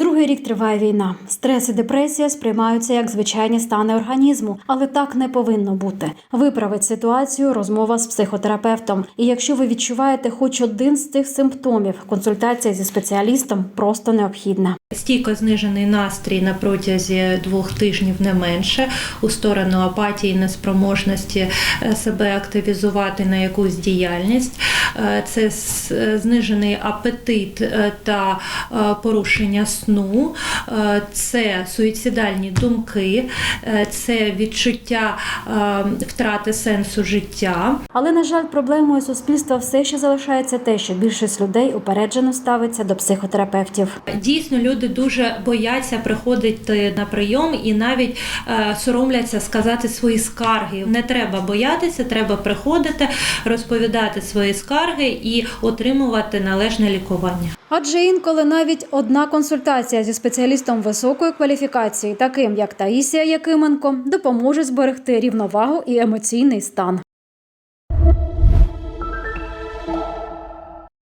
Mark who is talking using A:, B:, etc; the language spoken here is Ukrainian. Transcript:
A: Другий рік триває війна. Стрес і депресія сприймаються як звичайні стани організму, але так не повинно бути. Виправить ситуацію розмова з психотерапевтом. І якщо ви відчуваєте хоч один з цих симптомів, консультація зі спеціалістом просто необхідна.
B: Стійко знижений настрій на протязі двох тижнів не менше у сторону апатії, неспроможності е, себе активізувати на якусь діяльність. Е, Це е, знижений апетит та порушення сну, е, це суїцидальні думки, е, це відчуття е, втрати сенсу життя.
A: Але на жаль, проблемою суспільства все ще залишається те, що більшість людей упереджено ставиться до психотерапевтів.
B: Дійсно, люди дуже бояться приходити на прийом і навіть е, соромляться сказати свої скарги. Не треба боятися, треба приходити, розповідати свої скарги і отримувати належне лікування.
A: Адже інколи навіть одна консультація зі спеціалістом високої кваліфікації, таким як Таїсія Якименко, допоможе зберегти рівновагу і емоційний стан.